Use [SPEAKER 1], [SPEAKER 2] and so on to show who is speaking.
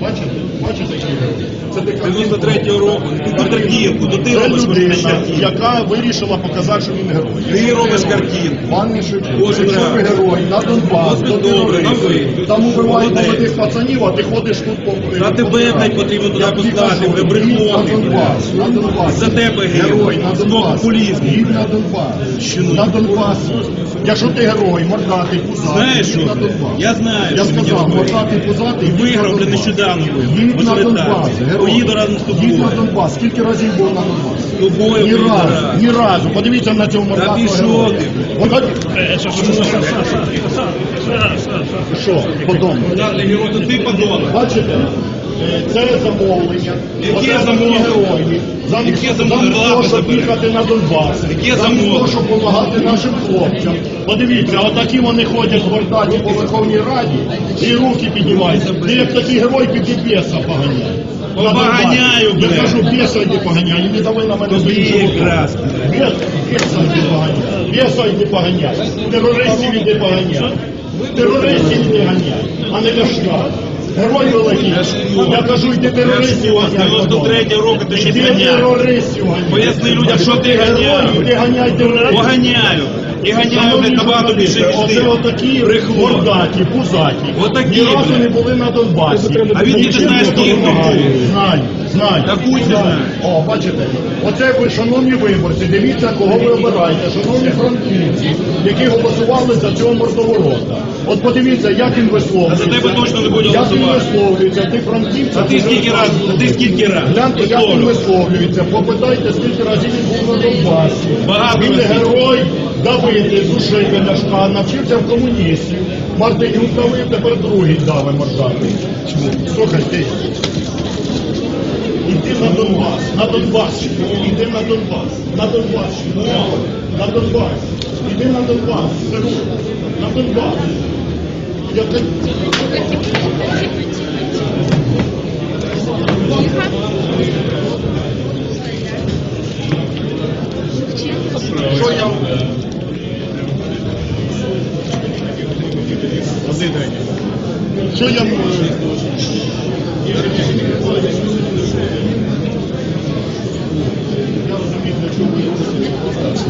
[SPEAKER 1] Бачите? Бачите. Це
[SPEAKER 2] 93-го року, на картинку, то ти робиш
[SPEAKER 1] людина, яка вирішила показати, що він герой.
[SPEAKER 2] Ти робиш картинку.
[SPEAKER 1] Пане Шевчук,
[SPEAKER 2] Боже,
[SPEAKER 1] якщо ви герой, на Донбас, то ти
[SPEAKER 2] добре, на ви.
[SPEAKER 1] Там убивають молодих пацанів, а ти ходиш тут по...
[SPEAKER 2] За тебе, блядь, потрібно туди послати, ви брехло,
[SPEAKER 1] на Донбас, на Донбас.
[SPEAKER 2] За тебе
[SPEAKER 1] герой, на Донбас.
[SPEAKER 2] популізм.
[SPEAKER 1] Їдь на Донбас. На Донбас. Якщо ти герой, мордатий, пузатий,
[SPEAKER 2] Знаєш що? Я знаю,
[SPEAKER 1] Я сказав, мордатий, пузатий,
[SPEAKER 2] І
[SPEAKER 1] на
[SPEAKER 2] нещодавно.
[SPEAKER 1] Їдь на Донбас.
[SPEAKER 2] Поїду разом з тобою.
[SPEAKER 1] Їдь на Донбас. Скільки разів був на Донбас?
[SPEAKER 2] Тобою
[SPEAKER 1] Ні разу, ні разу. Подивіться на цього мордатого
[SPEAKER 2] пішов
[SPEAKER 1] героя.
[SPEAKER 2] ти.
[SPEAKER 1] Що,
[SPEAKER 2] подон? Ти подон.
[SPEAKER 1] Бачите? Е, Це замовлення.
[SPEAKER 2] Яке
[SPEAKER 1] Оце
[SPEAKER 2] замовлення?
[SPEAKER 1] герої. Замість,
[SPEAKER 2] Яке замовлення?
[SPEAKER 1] того, щоб їхати на Донбас.
[SPEAKER 2] Яке
[SPEAKER 1] замість
[SPEAKER 2] замовлення?
[SPEAKER 1] того, щоб допомагати нашим хлопцям. Подивіться, отакі вони ходять в Гордані по Верховній Раді і руки піднімаються. Ти як такий герой поганяй. На Донбас.
[SPEAKER 2] Поганяю,
[SPEAKER 1] Я кажу, біса йди поганяй, не давай на мене. Біса, біса йди поганяй. Біса йди поганяй. Терористів йди поганяй. Терористів йди ганяй, а не ляшка. Герой великий. Я кажу, йди терористів
[SPEAKER 2] Ляшко, з 93-го року ти ще
[SPEAKER 1] терористів.
[SPEAKER 2] Поясни людям, що ти ганяв. Поганяю. І ганяю не набагато більше, ніж
[SPEAKER 1] Оце
[SPEAKER 2] ти.
[SPEAKER 1] отакі
[SPEAKER 2] Брехло.
[SPEAKER 1] мордаті, пузаті.
[SPEAKER 2] Отакі,
[SPEAKER 1] Ні разу не були на Донбасі.
[SPEAKER 2] А він ти знаєш, ким ти?
[SPEAKER 1] Знаю, знаю.
[SPEAKER 2] Та хуй ти знаєш.
[SPEAKER 1] О, бачите, оце ви, шановні виборці, дивіться, кого ви обираєте, шановні франківці, які голосували за цього мордоворота. От подивіться, як він висловлюється.
[SPEAKER 2] За тебе точно не буде
[SPEAKER 1] Як він
[SPEAKER 2] голосувати.
[SPEAKER 1] висловлюється, ти франківця.
[SPEAKER 2] А ти скільки раз, а ти скільки раз?
[SPEAKER 1] Гляньте, як він
[SPEAKER 2] Висловлював?
[SPEAKER 1] висловлюється. Попитайте, скільки разів він був на Донбасі.
[SPEAKER 2] Багато
[SPEAKER 1] він
[SPEAKER 2] разів.
[SPEAKER 1] герой давити, душити Ляшка, навчився в комуністів. Мартинюк давив, тепер другий дави мордати. Слухай, ти. Іди на Донбас, на Донбас, іди на Донбас, на Донбас, на Донбас, іди на Донбас, на Донбас. Я ти... Що я... Що я можу? Я розумію, для чого ви робите.